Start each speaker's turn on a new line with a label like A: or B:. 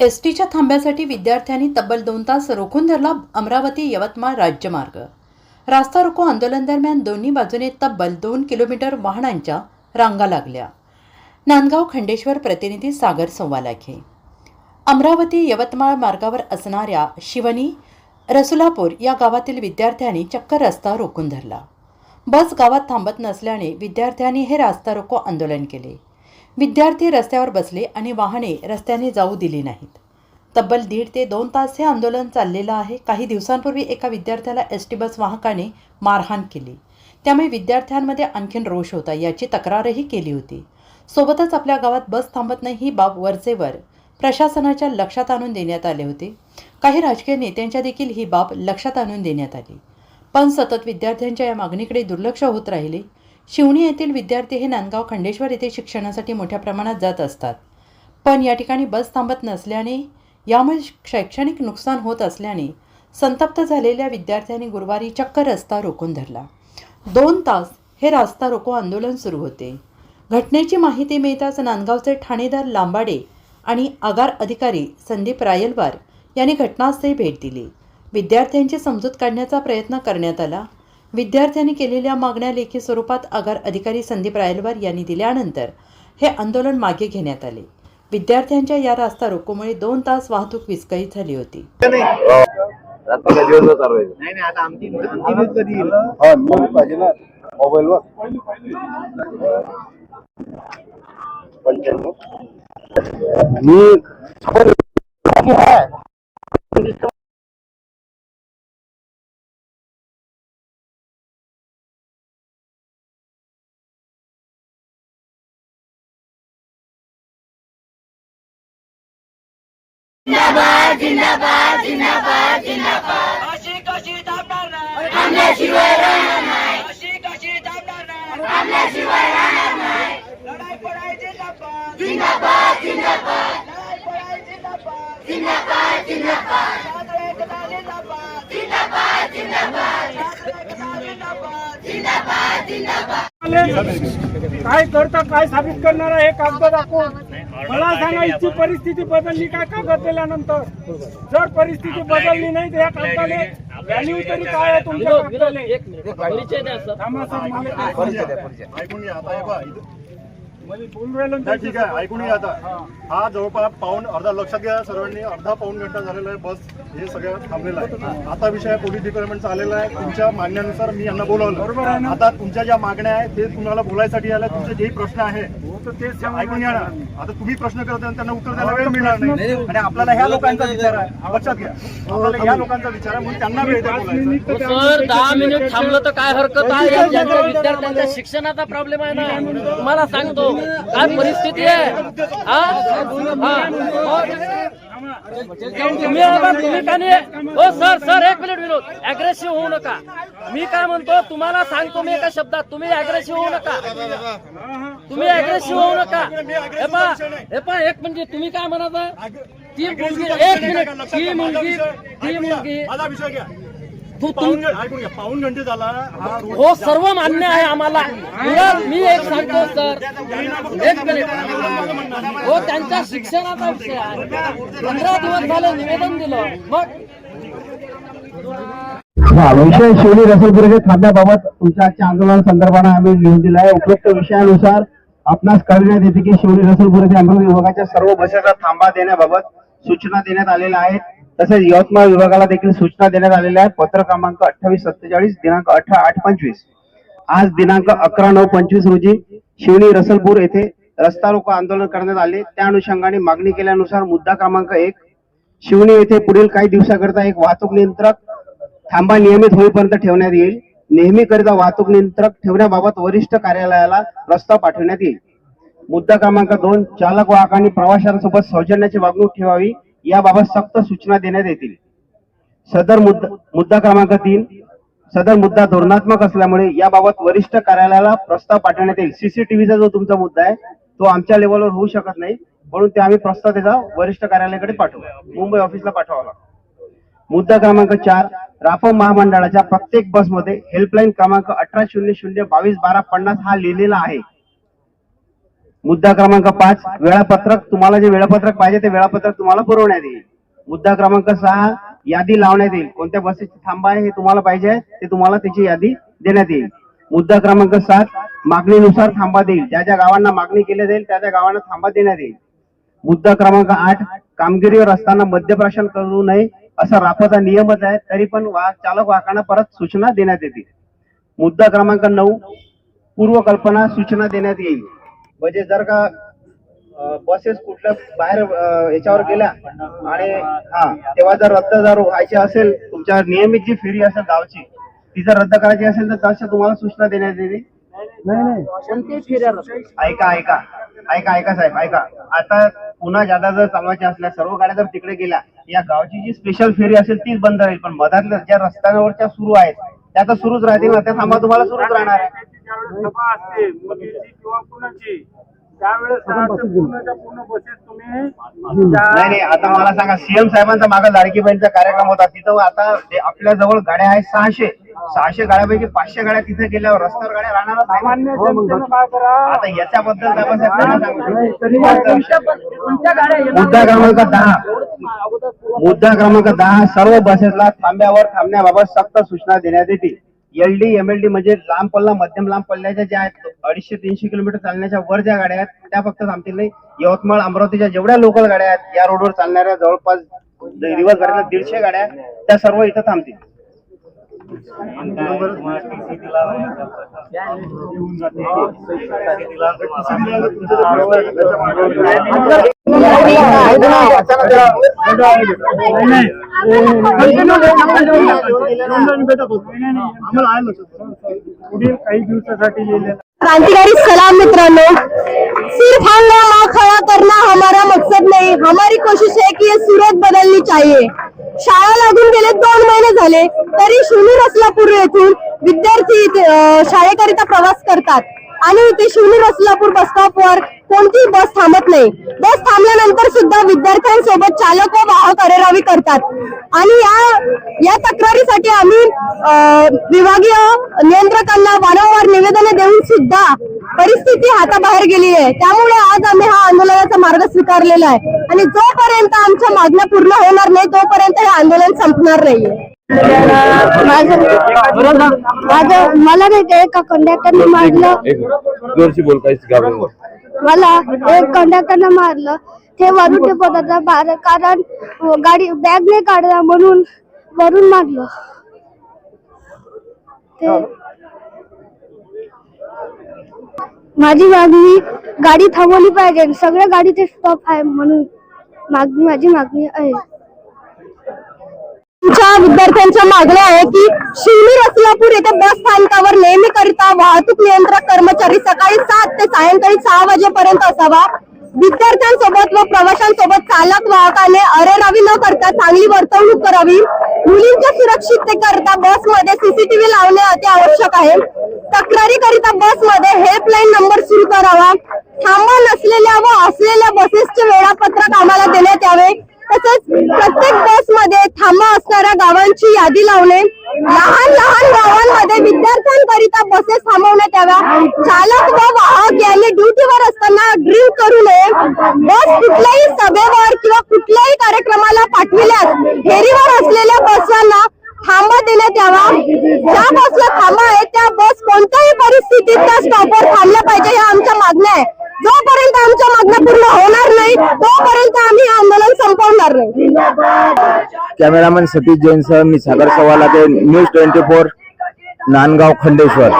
A: S टीच्या थांब्यासाठी विद्यार्थ्यांनी तब्बल दोन तास रोखून धरला अमरावती यवतमाळ राज्यमार्ग. रास्ता रोको आंदोलन दरम्यान दोन्ही बाजूने तब्बल दोन किलोमीटर वाहनांच्या रांगा लागल्या. नांदगाव खंडेश्वर प्रतिनिधी सागर संवालाखे. अमरावती यवतमाळ मार्गावर असणाऱ्या शिवनी रसुलापूर या गावातील विद्यार्थ्यांनी चक्क रस्ता रोखून धरला. बस गावात थांबत नसल्याने विद्यार्थ्यांनी हे रास्ता रोको आंदोलन केले. विद्यार्थी रस्त्यावर बसले आणि वाहने रस्त्याने जाऊ दिली नाहीत. तब्बल दीड ते दोन तास हे आंदोलन चाललेलं आहे. काही दिवसांपूर्वी एका विद्यार्थ्याला एस टी बस वाहकाने मारहाण केली. त्यामुळे विद्यार्थ्यांमध्ये आणखीन रोष होता याची तक्रारही केली होती. सोबतच आपल्या गावात बस थांबत नाही ही बाब वरचेवर प्रशासनाच्या लक्षात आणून देण्यात आले होते. काही राजकीय नेत्यांच्या देखील ही बाब लक्षात आणून देण्यात आली. पण सतत विद्यार्थ्यांच्या या मागणीकडे दुर्लक्ष होत राहिले. शिवणी येथील विद्यार्थी हे नांदगाव खंडेश्वर येथे शिक्षणासाठी मोठ्या प्रमाणात जात असतात. पण या ठिकाणी बस थांबत नसल्याने यामुळे शैक्षणिक नुकसान होत असल्याने संतप्त झालेल्या विद्यार्थ्यांनी गुरुवारी चक्क रस्ता रोखून धरला. दोन तास हे रास्ता रोको आंदोलन सुरू होते. घटनेची माहिती मिळताच नांदगावचे ठाणेदार लांबाडे आणि आगार अधिकारी संदीप रायलवार यांनी घटनास्थळी भेट दिली. विद्यार्थ्यांची समजूत काढण्याचा प्रयत्न करण्यात आला. विद्यार्थ्यांनी केलेल्या मागण्या लेखी स्वरूपात आगार अधिकारी संदीप रायलवार यांनी दिल्यानंतर हे आंदोलन मागे घेण्यात आले. विद्यार्थ्यांच्या या रास्ता रोकोमुळे दोन तास वाहतूक विस्कळीत झाली होती.
B: रात्रीला ना मोबाईलवर पंच्याण्णव मी
C: अशी कशी दाबणार नाही? थांबल्याशिवाय राहणार नाही. अशी कशी दाबणार नाही? थांबल्याशिवाय राहणार नाही. लढाई पडायची जिंदाबाद. जिंदाबाद जिंदाबाद. लढाई पडायची जिंदाबाद. जिंदाबाद जिंदाबाद. छात्र एकता जिंदाबाद. जिंदाबाद जिंदाबाद. छात्र एकता जिंदाबाद. जिंदाबाद जिंदाबाद.
D: काय करता काय साबित करणार आहे हे कागद दाखवून मला सांगा इथची परिस्थिती बदलली काय कागद दिल्यानंतर जर परिस्थिती बदलली नाही तर या कागदाले व्हॅल्यू तरी काय आहे तुमच्या कागदाले थांबा सर मला
E: ऐकून घ्या आता नाही, ठीक आहे ऐकून घ्या आता. हा. जवळपास पाऊन अर्धा लक्षात घ्या सर्वांनी अर्धा पाऊन घंटा झालेला आहे बस हे सगळं थांबलेलं आहे. आता विषय पोलीस डिपार्टमेंटचा आलेला आहे. तुमच्या मागण्यानुसार मी यांना बोलवलं. आता तुमच्या ज्या मागण्या आहेत ते तुम्हाला बोलायसाठी आल्या. तुमचे जेही प्रश्न आहे
D: हो तर तेच
E: ऐकून घ्या ना. आता तुम्ही प्रश्न करत त्यांना उत्तर द्यायला वेळ मिळणार नाही. आणि आपल्याला ह्या लोकांचा विचार आहे. लक्षात घ्या. आपल्याला ह्या लोकांचा विचार आहे म्हणून त्यांना वेळ
F: सर दहा मिनिट थांबलं तर काय हरकत आहे? विद्यार्थ्यांच्या शिक्षणाचा प्रॉब्लेम आहे ना? तुम्हाला सांगतो. काय परिस्थिती आहे. तुम्ही तुम्ही का नाही? हो सर सर एक मिनिट विनोद. अग्रेसिव्ह होऊ नका. मी काय म्हणतो तुम्हाला सांगतो मी एका शब्दात. तुम्ही अग्रेसिव्ह होऊ नका. तुम्ही अग्रेसिव्ह होऊ नका. हे पा हे पा एक म्हणजे तुम्ही काय म्हणत ती मुलगी एक मिनिट. ती मुलगी ती मुलगी.
E: पाऊन घंटे झाला. हा
F: हो सर्व मान्य आहे आम्हाला. मी एक सांगतो सर. एक मिनिट. हो त्यांच्या शिक्षणाचा विषय आहे. पंधरा दिवस झाले निवेदन दिलं. मग
G: हा विषय शिवली रसलपुरीच्या थांब्याबाबत तुमच्या आजच्या आंदोलन संदर्भाने आम्ही लिहून दिला आहे. उपयुक्त विषयानुसार आपणास कळविण्यात येते की शिवली रसलपूर येथे अमरावती विभागाच्या सर्व बसेसला थांबा देण्याबाबत सूचना देण्यात आलेल्या आहेत. तसेच यवतमाळ विभागाला देखील सूचना देण्यात आलेल्या आहेत. पत्र क्रमांक अठ्ठावीस सत्तेचाळीस दिनांक अठरा आठ पंचवीस. आज दिनांक अकरा नऊ पंचवीस रोजी शिवणी रसलपूर येथे रस्ता रोको आंदोलन करण्यात आले. त्या अनुषंगाने मागणी केल्यानुसार मुद्दा क्रमांक एक शिवणी येथे पुढील काही दिवसाकरिता एक वाहतूक नियंत्रक थांबा नियमित होईपर्यंत ठेवण्यात येईल. नेहमीकरिता वाहतूक नियंत्रक ठेवण्याबाबत वरिष्ठ कार्यालयाला प्रस्ताव पाठवण्यात येईल. मुद्दा क्रमांक दोन चालक वाहकांनी प्रवाशांसोबत सौजन्याची वागणूक ठेवावी. याबाबत सक्त सूचना देण्यात येतील. सदर मुद्दा मुद्दा क्रमांक तीन सदर मुद्दा धोरणात्मक असल्यामुळे याबाबत वरिष्ठ कार्यालयाला प्रस्ताव पाठवण्यात येईल. सीसीटीव्हीचा जो तुमचा मुद्दा आहे तो आमच्या लेवलवर होऊ शकत नाही. म्हणून ते आम्ही प्रस्ताव त्याचा वरिष्ठ कार्यालयाकडे पाठवू. मुंबई ऑफिसला पाठवावा लागतो मुद्दा क्रमांक चार राफो महामंडळाच्या प्रत्येक बसमध्ये हेल्पलाईन क्रमांक अठरा शून्य शून्य बावीस बारा पन्नास हा लिहिलेला आहे. मुद्दा क्रमांक पाच वेळापत्रक. तुम्हाला जे वेळापत्रक पाहिजे ते वेळापत्रक तुम्हाला पुरवण्यात येईल. मुद्दा क्रमांक सहा यादी लावण्यात येईल. कोणत्या बसेसची थांबा आहे हे तुम्हाला पाहिजे ते तुम्हाला त्याची यादी देण्यात येईल. मुद्दा क्रमांक सात मागणीनुसार थांबा देईल. ज्या ज्या गावांना मागणी केली जाईल त्या त्या गावांना थांबा देण्यात येईल. मुद्दा क्रमांक आठ कामगिरीवर असताना मद्यप्राशन करू नये असा राफाचा नियमच आहे तरी पण वाहक चालक वाहकांना परत सूचना देण्यात येतील. मुद्दा क्रमांक नऊ पूर्वकल्पना सूचना देण्यात येईल. म्हणजे जर का बसेस कुठल्या बाहेर याच्यावर गेल्या आणि हा तेव्हा जर रद्द जर व्हायचे असेल तुमच्या नियमित जी फेरी असेल गावची ती जर रद्द करायची असेल तर तशा तुम्हाला सूचना देण्यात येईल नाही नाही. ऐका ऐका. ऐका ऐका साहेब ऐका. आता पुन्हा जादा जर चालवायच्या असल्या सर्व गाड्या जर तिकडे गेल्या या गावची जी स्पेशल फेरी असेल तीच बंद राहील. पण मधातल्या ज्या रस्त्यांवरच्या सुरू आहेत त्या तर सुरूच राहतील ना त्या थांबा तुम्हाला सुरूच राहणार आहे.
D: ज्यावेळेस सभा असते मोदीची किंवा कुणाची. त्यावेळेस पूर्णच्या पूर्ण बसेस तुम्ही त्या-
G: नाही नाही आता मला सांगा सीएम साहेबांचा मागे लाडकी बहीणचा कार्यक्रम होता तिथं आता आपल्या जवळ गाड्या आहेत सहाशे. सहाशे गाड्यापैकी पाचशे गाड्या तिथे गेल्यावर रस्त्यावर गाड्या राहणारच नाही.
D: सामान्य
G: ना.
D: जनतेनं काय करा?
G: आता याच्याबद्दल सांगू. मुद्दा क्रमांक दहा. मुद्दा क्रमांक दहा सर्व बसेसला थांब्यावर थांबण्याबाबत सक्त सूचना देण्यात येतील. एलडी एमएलडी म्हणजे लांब पल्ला मध्यम लांब पल्ल्याच्या ज्या आहेत अडीचशे तीनशे किलोमीटर चालण्याच्या वर ज्या गाड्या आहेत त्या फक्त थांबतील नाही. यवतमाळ अमरावतीच्या जेवढ्या लोकल गाड्या आहेत या रोडवर चालणाऱ्या जवळपास दिवस गाड्या दीडशे गाड्या आहेत, त्या सर्व इथं थांबतील.
D: पुढील काही दिवसासाठी लिहिलेलं
H: क्रांतिकारी सलाम मित्रांनो सिर्फ़ हंगामा खड़ा करना हमारा मकसद नहीं हमारी कोशिश है कि ये सूरत बदलनी चाहिए। शाळा लागून गेले दोन महिने झाले. तरी शिवनी पूर्ण येथून विद्यार्थी शाळेकरिता प्रवास करतात. आणि इथे शिवनी रसलापूर बस स्टॉपवर कोणतीही बस थांबत नाही. बस थांबल्यानंतर सुद्धा विद्यार्थ्यांसोबत चालक व वाहक अरेरावी करतात. आणि या या तक्रारीसाठी आम्ही विभागीय नियंत्रकांना वारंवार निवेदने देऊन सुद्धा परिस्थिती हाताबाहेर गेली आहे. त्यामुळे आज आम्ही हा आंदोलनाचा मार्ग स्वीकारलेला आहे. आणि जोपर्यंत आमच्या मागण्या पूर्ण होणार नाही तोपर्यंत हे आंदोलन संपणार नाहीये. माझं माझं मला नाही का एका कंडक्टरने मारलं?
B: बोल
H: मला एक कंडक्टरनं मारलं. ते वरून ते पदार्थ बाहेर कारण गाडी बॅग नाही काढला म्हणून वरून मारलं. ते माझी मागणी गाडी थांबवली पाहिजे. सगळ्या गाडीचे स्टॉप आहे म्हणून मागणी माझी मागणी आहे. आमच्या विद्यार्थ्यांच्या मागण्या आहे की शिवनी रसलापूर येथे बस स्थानकावर नेहमी करिता वाहतूक नियंत्रक कर्मचारी सकाळी सात ते सायंकाळी सहा वाजेपर्यंत असावा. विद्यार्थ्यांसोबत व प्रवाशांसोबत चालक वाहकाने अरेरावी न करता चांगली वर्तवणूक करावी. मुलींच्या सुरक्षिततेकरिता बसमध्ये सीसीटीव्ही लावणे अति आवश्यक आहे. तक्रारी करिता बसमध्ये हेल्पलाईन नंबर सुरू करावा. थांबा नसलेल्या व असलेल्या बसेसचे वेळापत्रक आम्हाला देण्यात यावे. तसंच प्रत्येक बसमध्ये थांबा असणाऱ्या गावांची यादी लावणे. लहान लहान गावांमध्ये विद्यार्थ्यांकरिता बसेस थांबवण्यात याव्या. चालक व वाहक यांनी ड्युटीवर असताना ड्रिंक करू नये. बस कुठल्याही सभेवर किंवा कुठल्याही कार्यक्रमाला पाठविल्यास फेरीवर असलेल्या बसवांना थांबा देण्यात यावा. ज्या बसला थांबा आहे त्या बस कोणत्याही परिस्थितीत त्या स्टॉपवर थांबल्या पाहिजे ह्या आमच्या मागण्या आहे. जोपर्यंत आमच्या मागण्या पूर्ण होणार नाही तोपर्यंत आम्ही हे आंदोलन संपवणार नाही
B: कॅमेरामॅन सतीश जैनसह मी सागर सवाला ते news twenty four Nandgaon Khandeshwar.